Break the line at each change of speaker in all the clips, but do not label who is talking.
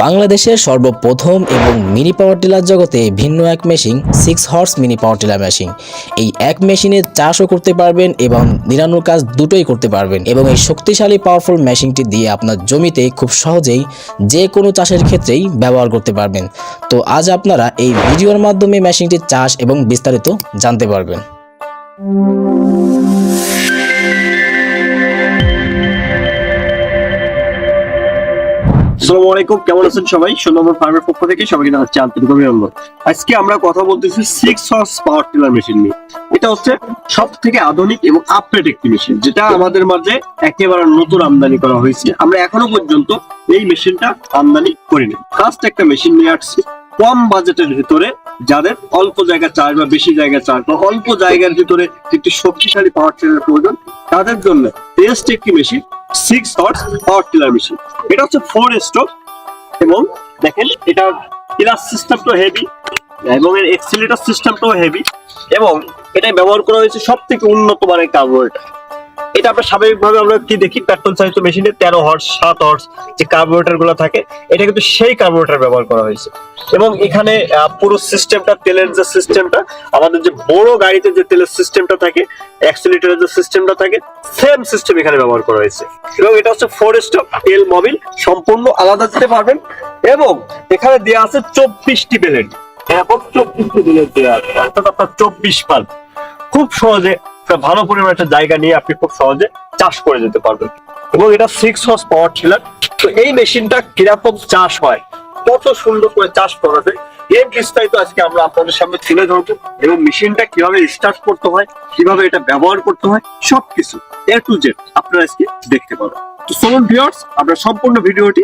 বাংলাদেশের সর্বপ্রথম এবং মিনি পাওয়ার টিলার জগতে ভিন্ন এক machine six horse mini power tiller machine এই এক মেশিনে চাষও করতে পারবেন এবং নিরানোর কাজ দুটোই করতে পারবেন এবং এই শক্তিশালী পাওয়ারফুল মেশিনটি দিয়ে আপনার জমিতে খুব সহজেই যে কোনো চাষের ক্ষেত্রেই ব্যবহার করতে পারবেন। তো আজ আপনারা এই ভিডিওর মাধ্যমে মেশিনটির চাষ এবং বিস্তারিত জানতে পারবেন।
আসসালামু আলাইকুম, কেমন আছেন সবাই? সুন্দরবন ফার্মের পক্ষ থেকে সবাইকে জানাচ্ছি আন্তরিক অভিনন্দন। আজকে আমরা কথা বলতেছি six horse power tiller machine নিয়ে। এটা হচ্ছে সব থেকে আধুনিক এবং আপডেট একটি মেশিন যেটা আমাদের মাঝে একেবারে নতুন আমদানি করা হয়েছে। আমরা এখনও পর্যন্ত এই মেশিনটা আমদানি করিনি। ফার্স্ট একটা মেশিন নিয়ে আসছি, কম বাজেটের ভিতরে যাদের অল্প জায়গা চাষ বা বেশি জায়গা চাষ বা অল্প জায়গার ভিতরে একটি শক্তিশালী পাওয়ার টিলার প্রয়োজন, তাদের জন্য বেস্ট একটি machine six horse power tiller machine এটা হচ্ছে ফোর স্ট্রোক এবং দেখেন এটা টিলার সিস্টেমটাও হেভি এবং এর এক্সিলেটার সিস্টেমটাও হেভি এবং এটা ব্যবহার করা হয়েছে সব থেকে উন্নত মানের কার্বোরেটর এটা আমরা স্বাভাবিকভাবে আমরা কি দেখি? পেট্রোল চালিত মেশিনে তেরো হর্স সাত হর্স যে কার্বোরেটরগুলো থাকে, এটা কিন্তু সেই কার্বোরেটর ব্যবহার করা হয়েছে। এবং এখানে পুরো সিস্টেমটা তেলের যে সিস্টেমটা আমাদের যে বড় গাড়িতে যে তেলের সিস্টেমটা থাকে অ্যাক্সিলেটরের যে সিস্টেমটা থাকে সেম সিস্টেম এখানে ব্যবহার করা হয়েছে। এবং এটা হচ্ছে ফোর স্টপ তেল মোবিল সম্পূর্ণ আলাদা দিতে পারবেন। এবং এখানে দেওয়া আছে চব্বিশটি বেলেট। এরকম চব্বিশটি বেলেট দেওয়া আছে। অর্থাৎ আপনার চব্বিশ পাল খুব সহজে ভালো পরিমাণ একটা জায়গা নিয়ে আপনি খুব সহজে চাষ করে যেতে পারবেন। এবং এটা সিক্স হর্স পাওয়ার টিলার তো এই মেশিনটা কীরকম চাষ হয়? কত সুন্দর করে চাষ করা যায়? এর বিস্তারিত আজকে আমরা আপনাদের সামনে তুলে ধরবো। এবং মেশিনটা কীভাবে স্টার্ট করতে হয়, কীভাবে এটা ব্যবহার করতে হয়, সবকিছু এ টু জেড আপনারা আজকে দেখতে পাবেন। তো চলুন আমরা সম্পূর্ণ ভিডিওটি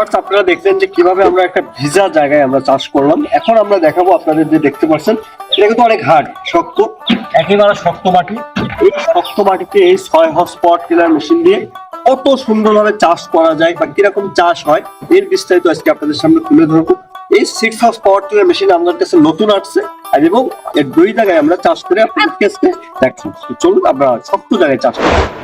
ভিউয়ার্স আপনারা দেখলেন যে কীভাবে আমরা একটা ভিজা জায়গায় আমরা চাষ করলাম। এখন আমরা দেখাবো আপনাদের যে দেখতে পাচ্ছেন এটা কিন্তু অনেক হার্ড শক্ত। একেবারে শক্ত মাটি। এই শক্ত মাটিতে এই ছয় হর্স পাওয়ার টিলার মেশিন দিয়ে কত সুন্দরভাবে চাষ করা যায় বা কীরকম চাষ হয় এর বিস্তারিত আজকে আপনাদের সামনে তুলে ধরবো। এই six horse power tiller machine আমাদের কাছে নতুন আসছে আর এবং এর দুই জায়গায় আমরা চাষ করে আপনাদের কাছে দেখছি চলুন আমরা শক্ত জায়গায় চাষ করি।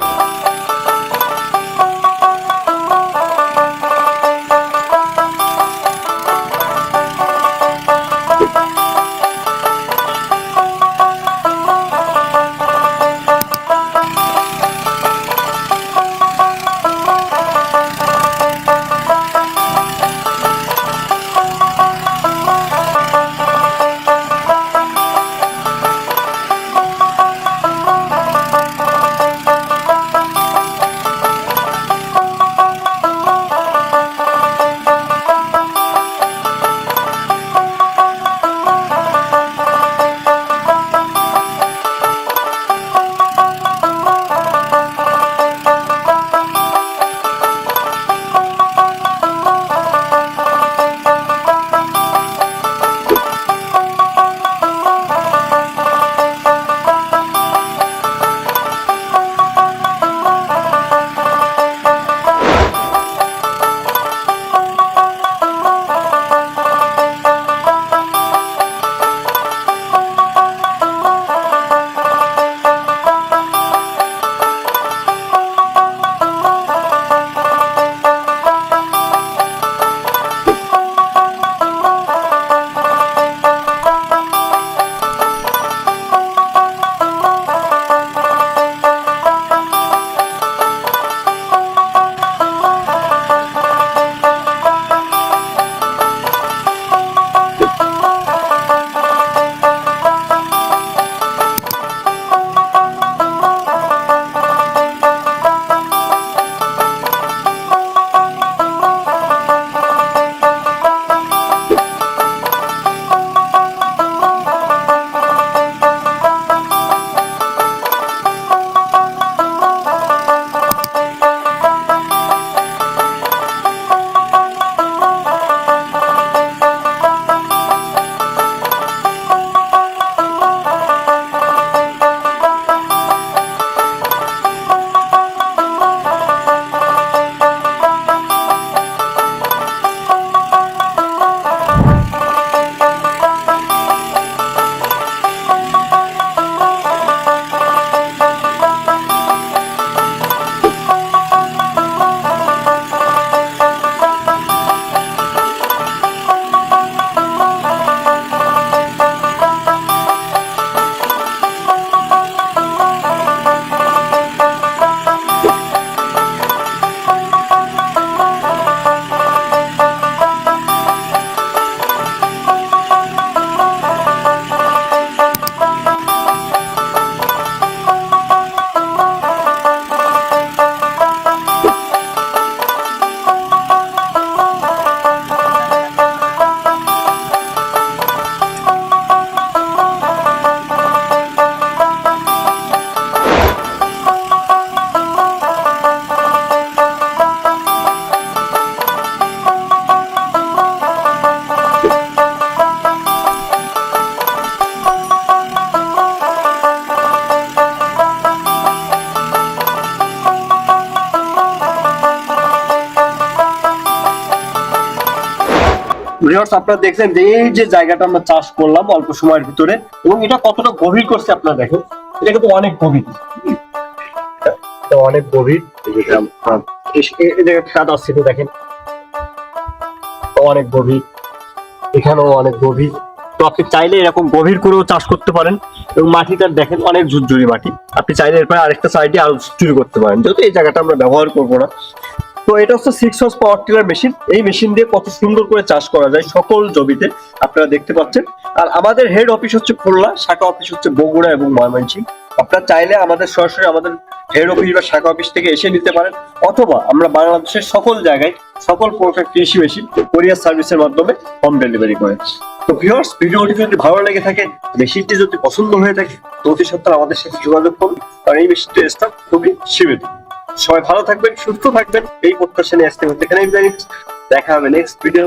ভিউয়ার্স আপনারা দেখছেন যে এই যে জায়গাটা আমরা চাষ করলাম অল্প সময়ের ভিতরে, এবং এটা কতটা গভীর করছে আপনারা দেখেন। এটা কিন্তু অনেক গভীর। অনেক গভীর। এই যে এটা আপনার- এই- এই- এই জায়গায় কাদা ছিল দেখেন। অনেক গভীর। এখানেও অনেক গভীর। তো আপনি চাইলে এরকম গভীর করেও চাষ করতে পারেন, এবং মাটিটা দেখেন অনেক ঝুরঝুরি মাটি। আপনি চাইলে এরপরে আরেকটা সাইডে আরও চুরি করতে পারেন। যেহেতু এই জায়গাটা আমরা ব্যবহার করব না। তো এটা হচ্ছে six horse power tiller machine এই মেশিন দিয়ে কত সুন্দর করে চাষ করা যায় সকল জমিতে, আপনারা দেখতে পাচ্ছেন। আর আমাদের হেড অফিস হচ্ছে খুলনা, শাখা অফিস হচ্ছে বগুড়া এবং ময়মনসিংহ। আপনারা চাইলে আমাদের সরাসরি আমাদের হেড অফিস বা শাখা অফিস থেকে এসে নিতে পারেন, অথবা আমরা বাংলাদেশের সকল জায়গায় সকল প্রকার কৃষি মেশিন কোরিয়ার সার্ভিসের মাধ্যমে হোম ডেলিভারি করে। তো ভিউয়ার্স ভিডিওটি যদি ভালো লেগে থাকে মেশিনটি যদি পছন্দ হয়ে থাকে তো অতি সত্তর আমাদের সাথে যোগাযোগ করুন। কারণ এই মেশিনটির স্টাফ খুবই সীমিত। সবাই ভালো থাকবেন সুস্থ থাকবেন। এই প্রত্যাশা নিয়ে আসতে এখানে দেখা হবে নেক্সট ভিডিও